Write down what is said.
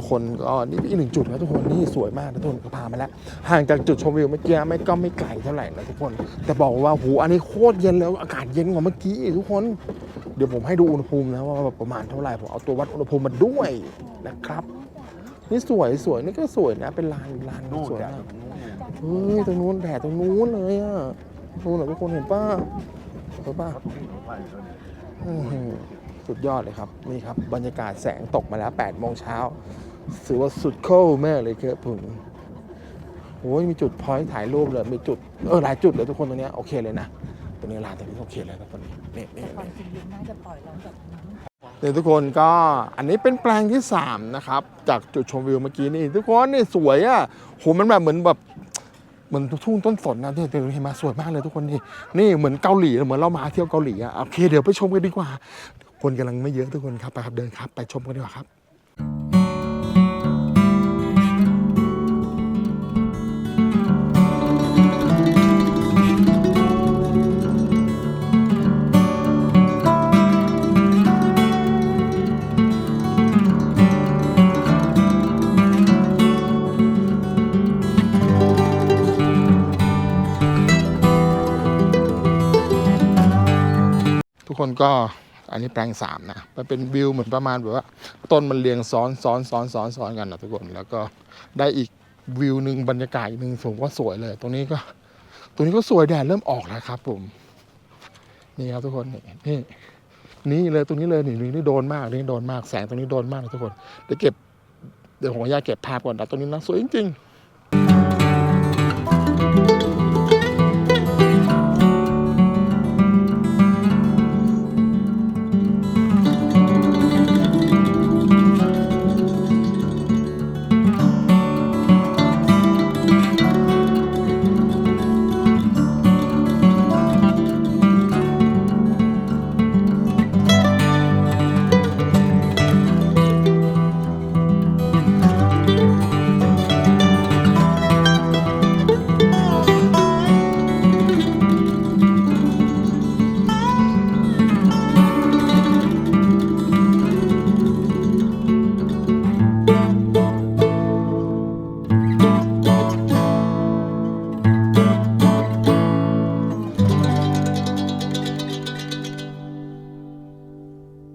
ทุกคนก็นี่อีกหนึ่งจุดนะทุกคนนี่สวยมากนะทุกคนก็พามาแล้วห่างจากจุดชมวิวเมื่อกี้ไม่ก็ไม่ไกลเท่าไหร่นะทุกคน แต่บอกว่าหูอันนี้โคตรเย็นแล้วอากาศเย็นกว่าเมื่อกี้ทุกคน เดี๋ยวผมให้ดูอุณหภูมินะว่าแบบประมาณเท่าไหร่ผมเอาตัววัดอุณหภูมิมาด้วยนะครับ นี่สวยสวยนี่ก็สวยนะเป็นลานลานสวยจ้ะมากเฮ้ยตรงนู้นแดดตรงนู้นเลยอะนู่นนทุกคนเห็นป่ะเห็นป่ะ สุดยอดเลยครับ นี่ครับ บรรยากาศแสงตกมาแล้ว8โมงเช้าถือว่าสุดโค้แม่เลยครับผมโอ้ยมีจุดพอยต์ถ่ายรูปเลย มีจุด เออหลายจุดเลยทุกคนตรงเนี้ยโอเคเลยนะตรงนี้ลานตรงนี้โอเคเลยครับตรงนี้นี่นี่แต่ความนี่จริงลิงน่าจะปล่อยเราแบบนั้นเดี๋ยวทุกคนก็อันนี้เป็นแปลงที่ 3 นะครับ จากจุดชมวิวเมื่อกี้นี่ ทุกคนนี่สวยอะโหมันแบบเหมือนแบบ เหมือนทุ่งต้นสนนะเนี่ยเดี๋ยวเห็นมาสวยมากเลยทุกคนนี่นี่เหมือนเกาหลีเหมือนเรามาเที่ยวเกาหลีอะโอเคเดี๋ยวไปชมกันดีกว่า คนกำลังไม่เยอะทุกคนครับไปครับเดินครับ ไปชมกันดีกว่าครับ ทุกคนก็อันนี้แปลงสามนะมันเป็นวิวเหมือนประมาณแบบว่า ต้นมันเรียงซ้อนซ้อนซ้อนซ้อนซ้อนกันนะทุกคนแล้วก็ได้อีกวิวหนึ่งบรรยากาศอีกหนึ่งผมว่าสวยเลย ตรงนี้ก็ตรงนี้ก็สวยแดดเริ่มออกแล้วครับ ผม นี่ครับทุกคนนี่นี่นี่เลยตรงนี้เลยนี่นี่โดนมากนี่โดนมากแสงตรงนี้โดนมากนะทุกคนเดี๋ยวเก็บเดี๋ยวผมขออนุญาตเก็บภาพก่อนแต่ตรงนี้นะสวยจริงๆ